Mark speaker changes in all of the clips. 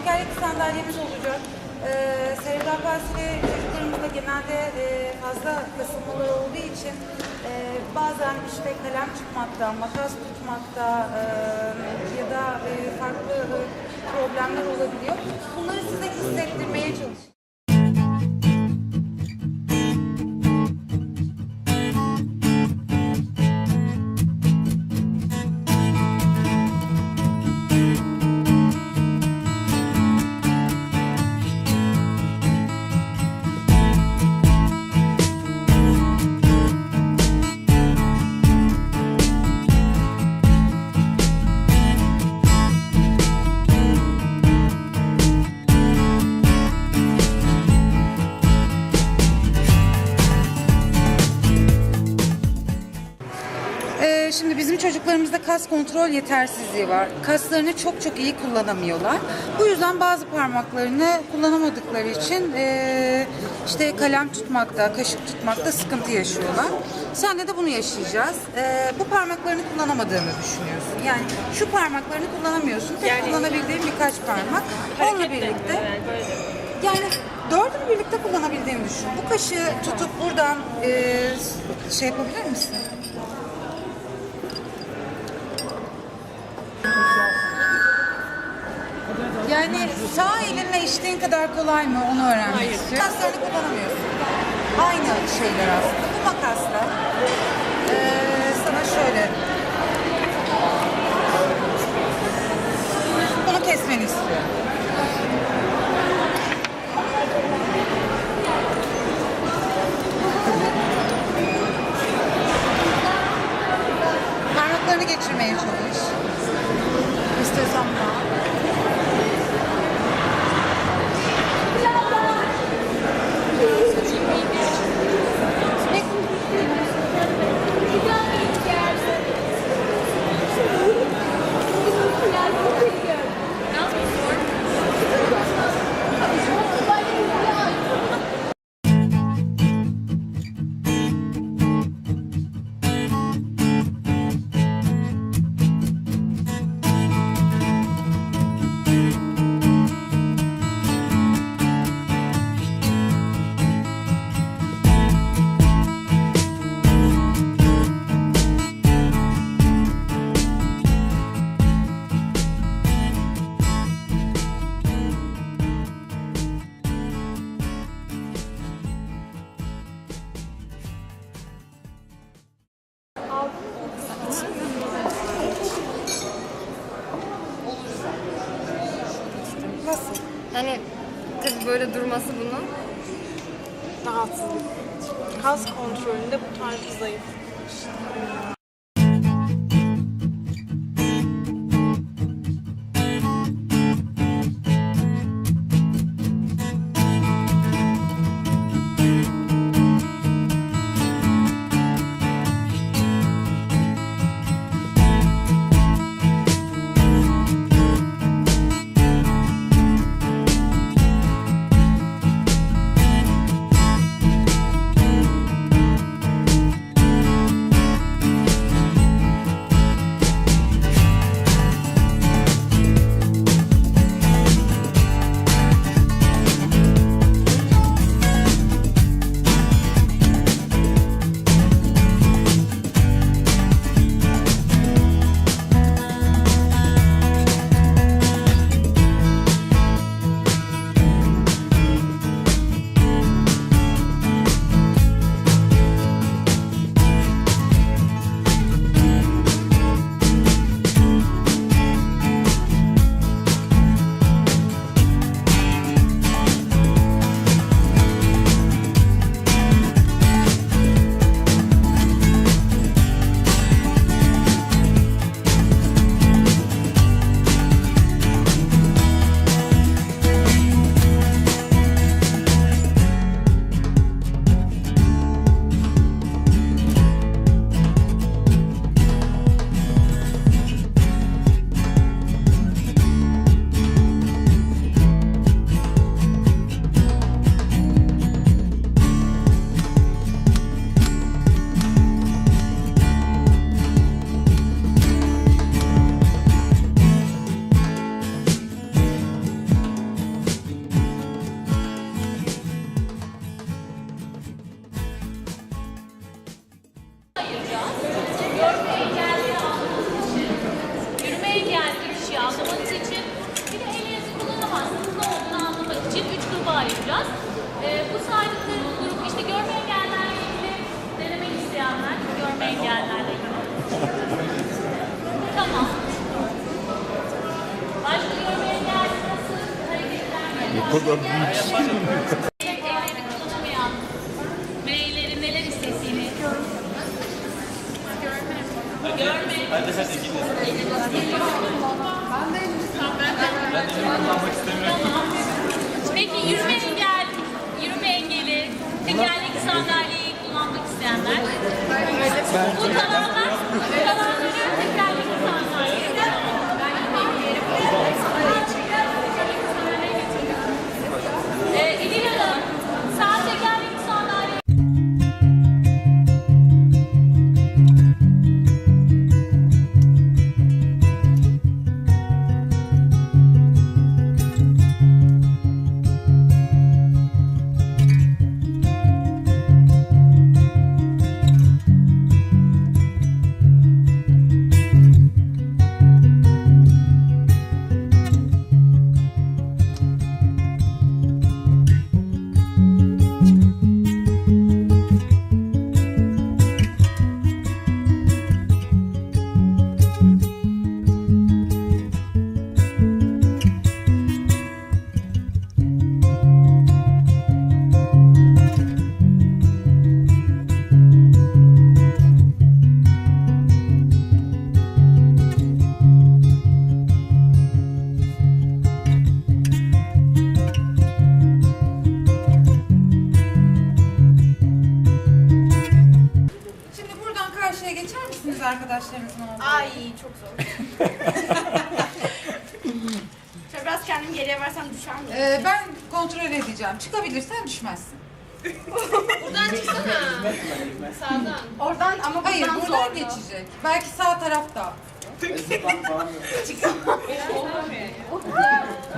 Speaker 1: Tekerlekli sandalyemiz olacak. E, serebral palsili çocuklarımızda genelde e, fazla kasılmalar olduğu için e, bazen işte kalem tutmakta, makas tutmakta e, ya da e, farklı e, problemler olabiliyor. Bunları size hissettirmeye çalışıyoruz. Çocuklarımızda kas kontrol yetersizliği var. Kaslarını çok çok iyi kullanamıyorlar. Bu yüzden bazı parmaklarını kullanamadıkları için ee, işte kalem tutmakta, kaşık tutmakta sıkıntı yaşıyorlar. Senle de bunu yaşayacağız. Ee, bu parmaklarını kullanamadığını düşünüyorsun. Yani şu parmaklarını kullanamıyorsun. Tek kullanabildiğin birkaç parmak. Onunla birlikte
Speaker 2: Yani
Speaker 1: yani dördünü birlikte kullanabildiğini düşün. Bu kaşığı tutup buradan ee, şey yapabilir misin? Yani sağ elinle içtiğin kadar kolay mı onu öğrenmek
Speaker 2: Hayır.
Speaker 1: istiyorum. Kaslarını kullanamıyorsun. Aynı şeyler aslında. Bu makasla eee, sana şöyle bunu kesmeni istiyorum. Parmaklarını geçirmeye çalış.
Speaker 2: Bunun.
Speaker 3: rahatsızlık. Kas kontrolünde bu tarz zayıf.
Speaker 4: Hareketler yapar? Ellerini kullanamayan bireylerin neler hissettiğini görme. Tamam. Peki yürüme engel, yürüme engeli, tekerlekli sandalyeyi kullanmak isteyenler? Bu kalanlar, bu kalanları
Speaker 1: Düşmezsin.
Speaker 5: Buradan çıksana. Sağdan. Oradan ama
Speaker 1: Hayır,
Speaker 5: buradan
Speaker 1: buradan
Speaker 5: zorlu.
Speaker 1: geçecek. Belki sağ tarafta.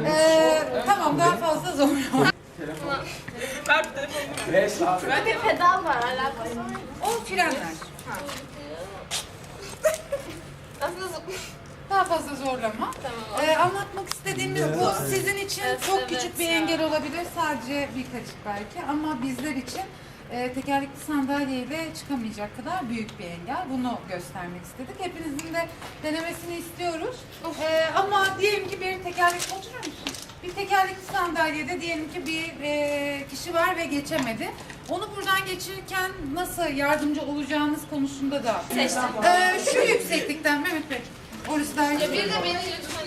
Speaker 1: ee, tamam, daha fazla zorlama.
Speaker 5: Bende pedal var alakası var.
Speaker 1: O frenler.
Speaker 5: Nasıl nasıl?
Speaker 1: Daha fazla zorlama. Ee, anlatmak istediğimiz bu. Sizin için
Speaker 5: Evet,
Speaker 1: çok
Speaker 5: evet
Speaker 1: küçük bir
Speaker 5: ya.
Speaker 1: engel olabilir. Sadece birkaçık belki. Ama bizler için e, tekerlekli sandalyeyle çıkamayacak kadar büyük bir engel. Bunu göstermek istedik. Hepinizin de denemesini istiyoruz. Ee, ama diyelim ki bir tekerlekli oturur musun? Bir tekerlekli sandalyede diyelim ki bir e, kişi var ve geçemedi. Onu buradan geçirirken nasıl yardımcı olacağınız konusunda da
Speaker 5: Seçtim.
Speaker 1: ee, şu yükseklikten Mehmet Bey. Daha iyi.
Speaker 5: Bir de beni lütfen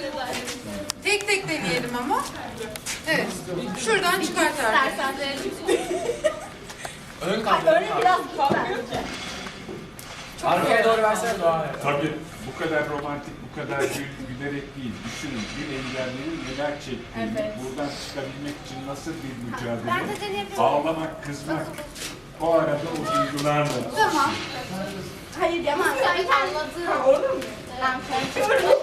Speaker 1: Tek tek deneyelim ama. Evet. Şuradan çıkart artık.
Speaker 5: İstersen de
Speaker 6: Arkaya doğru versene Doğa.
Speaker 7: Tabii bu kadar romantik, bu kadar gül, gülerek değil. Düşünün bir engellerin neler çektiğini, buradan çıkabilmek için nasıl bir mücadele. Ağlamak, kızmak. O arada o duygularla.
Speaker 1: Tamam.
Speaker 5: Hayır ama sen anladın. Olur mu? Ben konuşuyorum.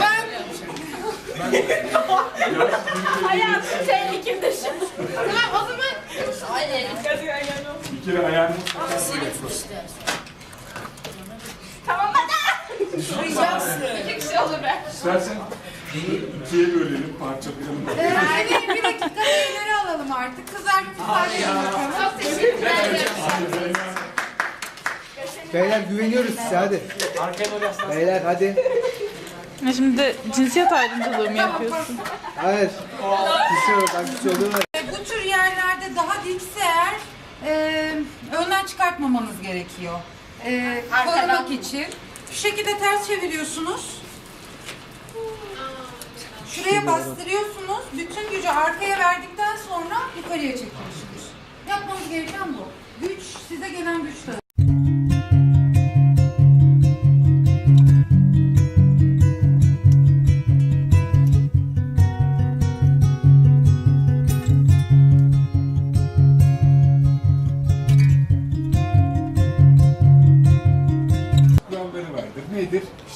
Speaker 1: Ben
Speaker 5: Hayatım tehlikeli dışı. Tamam o zaman. Hayır.
Speaker 7: Bir kere ayağını
Speaker 5: Tamam hadi. İki kişi olur be.
Speaker 7: istersen ikiye bölelim, parçalayalım.
Speaker 1: e, seni bir dakika ileri alalım artık. Kızlar bir bakalım.
Speaker 5: Çok teşekkürler.
Speaker 6: Beyler güveniyoruz size hadi. Arkaya doğru yaslan. Beyler hadi.
Speaker 8: Şimdi cinsiyet ayrımcılığı mı yapıyorsun?
Speaker 6: Hayır. Ben küsüyorum.
Speaker 1: E, Bu tür yerlerde daha dikse eğer e, önden çıkartmamanız gerekiyor. E, korumak için. Şu şekilde ters çeviriyorsunuz. Şuraya bastırıyorsunuz. Bütün gücü arkaya verdikten sonra yukarıya çekiyorsunuz. Yapmanız gereken bu. Güç, size gelen güç de.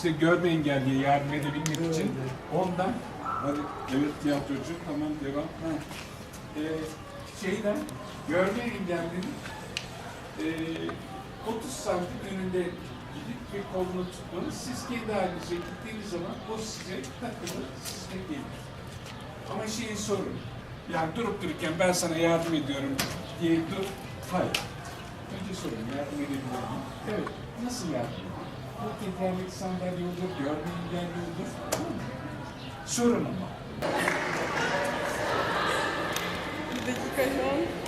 Speaker 7: İşte görme engelliye yardım edebilmek için ondan hadi evet tiyatrocu tamam devam. Ha. Ee, şeyden görme engellinin ee, 30 santim önünde gidip bir kolunu tutmanız siz kendi halinize gittiğiniz zaman o size takılır, size gelir. Ama şeyi sorun. Yani durup dururken ben sana yardım ediyorum diye dur. Hayır. Önce sorun yardım edebilir miyim? Evet. Nasıl yardım? Bu tekerlek sandalye olur, görme engelli olur. Sorun ama.
Speaker 8: Bir dakika şu an.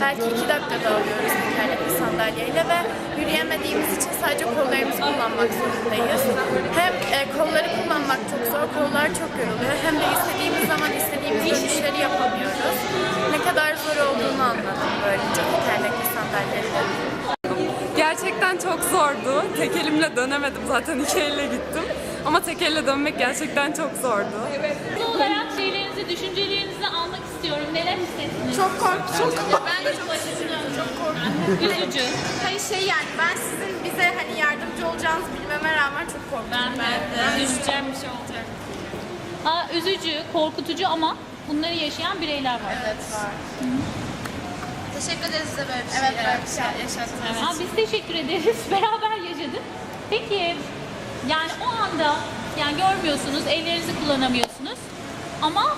Speaker 5: Belki 2 dakikada alıyoruz tekerlekli sandalyeyle ve yürüyemediğimiz için sadece kollarımızı kullanmak zorundayız. Hem e, kolları kullanmak çok zor, kollar çok yoruluyor. Hem de istediğimiz zaman istediğimiz dönüşleri yapamıyoruz. Ne kadar zor olduğunu anladım böylece tekerlekli sandalyeyle.
Speaker 8: Gerçekten çok zordu. Tek elimle dönemedim zaten iki elle gittim. Ama tek elle dönmek gerçekten çok zordu.
Speaker 4: Son olarak düşüncelerinizi almak istiyorum. Neler hissettiniz?
Speaker 5: Çok korktum. Ben de çok çok korktum.
Speaker 4: Üzücü.
Speaker 5: Hani şey yani ben sizin bize hani yardımcı olacağınızı bilmeme rağmen çok korktum.
Speaker 4: Ben de.
Speaker 5: Düşeceğim bir şey olacak.
Speaker 4: Aa, üzücü, korkutucu ama bunları yaşayan bireyler var.
Speaker 5: Evet var. Teşekkür ederiz size böyle bir şey. Evet böyle bir şey yaşattınız.
Speaker 4: Aa, biz teşekkür ederiz. Beraber yaşadık. Peki yani o anda yani görmüyorsunuz, ellerinizi kullanamıyorsunuz ama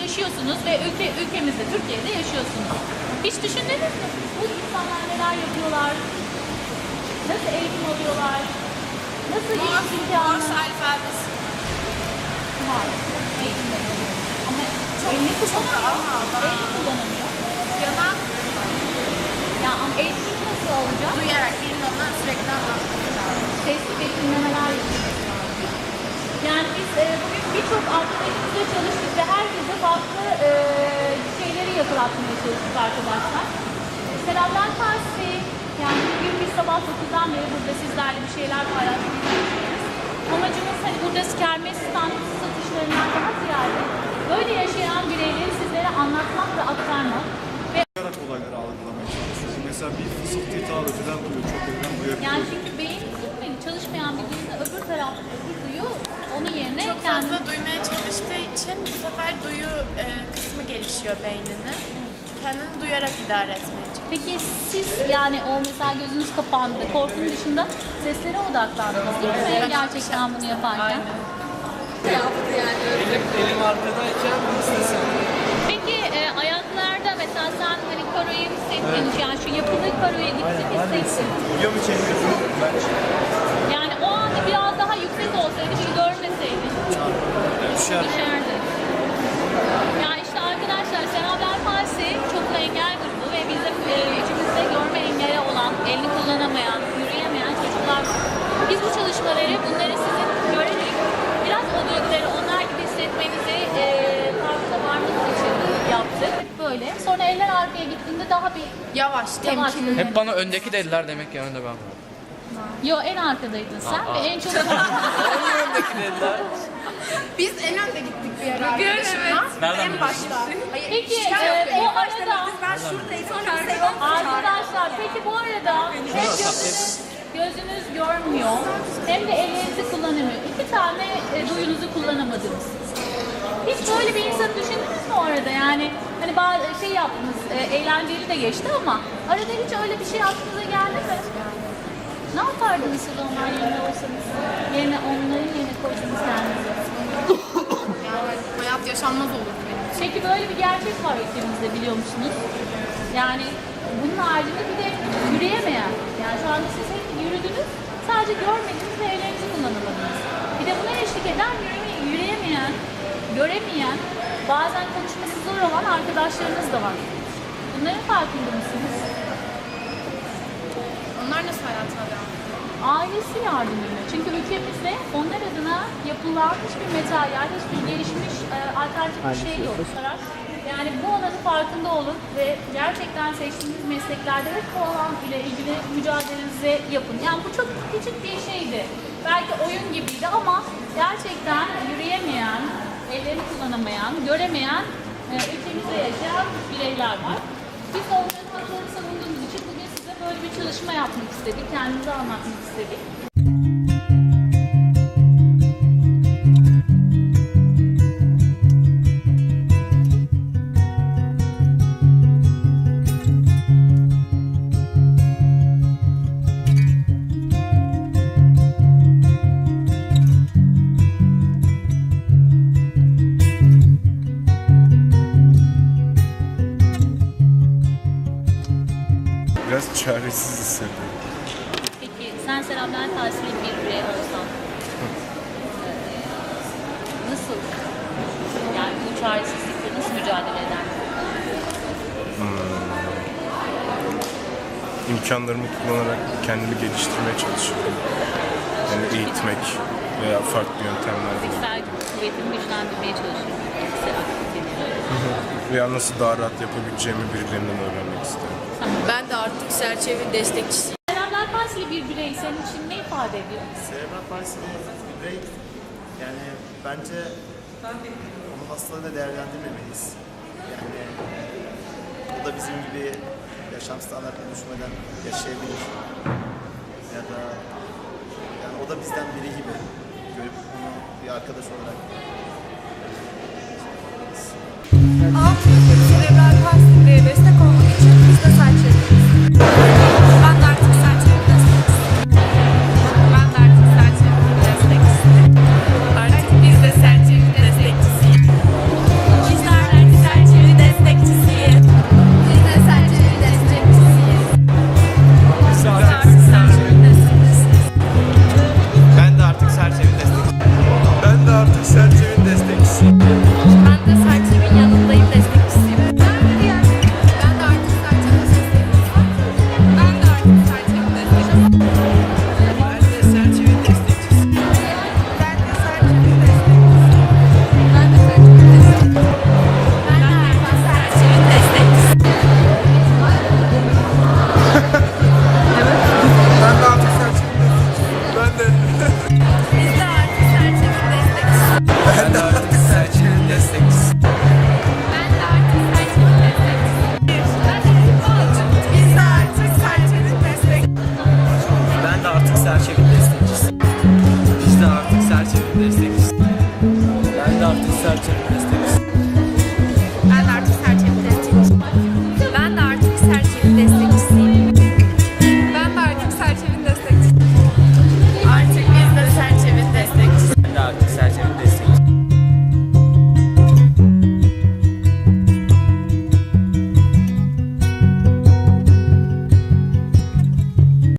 Speaker 4: yaşıyorsunuz ve ülke ülkemizde Türkiye'de yaşıyorsunuz. Hiç düşündünüz mü? Bu insanlar neler yapıyorlar? Nasıl eğitim alıyorlar? Nasıl iş imkanı?
Speaker 5: alfabesi.
Speaker 4: var? Eğitim alıyor. Ama elini kullanamıyor. Elini kullanamıyor.
Speaker 5: Yanak
Speaker 4: Ya ama eğitim nasıl alacak?
Speaker 5: duyarak birinin ona sürekli anlatması lazım.
Speaker 4: sesli betimlemeler yapıyoruz. Yani biz e, bugün birçok arkadaşımızla çalıştık ve herkese farklı e, şeyleri yakalatmaya çalıştık arkadaşlar. Selamlar Farsi. Yani bugün biz sabah 9'dan beri burada sizlerle bir şeyler paylaşmaya çalışıyoruz. Amacımız hani burada kermes stand satışlarından daha ziyade böyle yaşayan bireyleri sizlere anlatmak ve aktarmak. Ve
Speaker 9: olayları algılamaya çalışıyoruz. Mesela bir fısıltıyı ta öteden duyuyor, çok öteden duyabiliyor.
Speaker 4: yani çünkü beyin gitmedi, çalışmayan bir duyuda öbür taraftaki duyu onun yerine
Speaker 5: Çok
Speaker 4: kendi
Speaker 5: fazla duymaya çalıştığı için bu sefer duyu e, kısmı gelişiyor beyninin. Kendini duyarak idare etmeye çalışıyor.
Speaker 4: Peki siz yani o mesela gözünüz kapandı, korkunun dışında seslere odaklandınız değil mi? Gerçekten bunu yaparken.
Speaker 6: Elim arkadayken istesem.
Speaker 4: Peki e, ayaklarda mesela sen hani karoyu hissettin, yani şu yapılı karoya gittin hissettin.
Speaker 9: Video mu çekiyorsun? Ben
Speaker 4: Yani o anda biraz daha yüksek olsaydı, bir görmeseydin.
Speaker 9: düşer.
Speaker 4: düşerdi. Yani işte arkadaşlar Senaber Palsi çoklu engel grubu ve bizim e, içimizde görme engeli olan, elini kullanamayan, yürüyemeyen çocuklar var. Biz bu çalışmaları bunları sizin görerek biraz o duyguları onlar gibi hissetmenizi e, farkına varmanız için yaptık. Böyle. Sonra eller arkaya gittiğinde daha bir
Speaker 5: Yavaş,
Speaker 4: yavaş.
Speaker 6: Hep bana öndeki dediler demek ki önde ben.
Speaker 4: Yo en arkadaydın sen ve en çok
Speaker 6: öndeki dediler.
Speaker 5: Biz en önde gittik bir ara arkadaşımla.
Speaker 6: Nereden
Speaker 5: En başta. Hayır,
Speaker 4: Peki
Speaker 5: şikayet
Speaker 4: e,
Speaker 5: yok.
Speaker 4: o
Speaker 5: En başta
Speaker 4: arada
Speaker 5: biz ben şuradayım. Sonra kimse yok.
Speaker 4: Arkadaşlar peki bu arada hem gözünüz, gözünüz görmüyor hem de ellerinizi kullanamıyor. İki tane e, duyunuzu kullanamadınız. Hiç böyle bir insan düşündünüz mü o arada? Yani hani bazı şey yaptınız, e, eğlenceli de geçti ama arada hiç öyle bir şey aklınıza geldi mi? Ne yapardınız siz onlar yerine olsanız? Yerine onların yerine koysanız kendinizi.
Speaker 5: Hayat yaşanmaz olur benim.
Speaker 4: Peki böyle bir gerçek var ülkemizde biliyor musunuz? Yani bunun haricinde bir de yürüyemeyen. Yani şu anda siz hep yürüdünüz, sadece görmediniz ve ellerinizi kullanamadınız. Bir de buna eşlik eden yürüme- yürüyemeyen, göremeyen bazen konuşması zor olan arkadaşlarınız da var. Bunların farkında mısınız?
Speaker 5: Onlar nasıl hayatına devam ediyor?
Speaker 4: Ailesi yardımıyla. Çünkü ülkemizde onlar adına yapılan hiçbir materyal, hiçbir gelişmiş e, alternatif bir şey yok. Yani bu alanın farkında olun ve gerçekten seçtiğiniz mesleklerde hep bu alan ile ilgili mücadelenizi yapın. Yani bu çok küçük bir şeydi. Belki oyun gibiydi ama gerçekten yürüyemeyen, ellerini kullanamayan, göremeyen e, ülkemizde yaşayan bireyler var. Biz onların haklarını savunduğumuz için bugün size böyle bir çalışma yapmak istedik, kendimizi anlatmak istedik.
Speaker 9: İmkanlarımı kullanarak kendimi geliştirmeye çalışıyorum. Yani eğitmek veya farklı yöntemlerle.
Speaker 4: Fiziksel kuvvetini güçlendirmeye çalışıyorum. Fiziksel.
Speaker 9: Veya nasıl daha rahat yapabileceğimi birilerinden öğrenmek isterim.
Speaker 10: Ben de artık Serçevi destekçisiyim.
Speaker 4: Serebral palsili bir birey senin için ne ifade ediyor?
Speaker 11: Serebral palsi bir birey yani bence onun hastalığını değerlendirmemeliyiz. Yani o da bizim gibi yaşam standartlarını düşmeden yaşayabilir. Ya da yani o da bizden biri gibi görüp onu bir arkadaş olarak
Speaker 3: Serebral palsiliğe destek olmak için biz de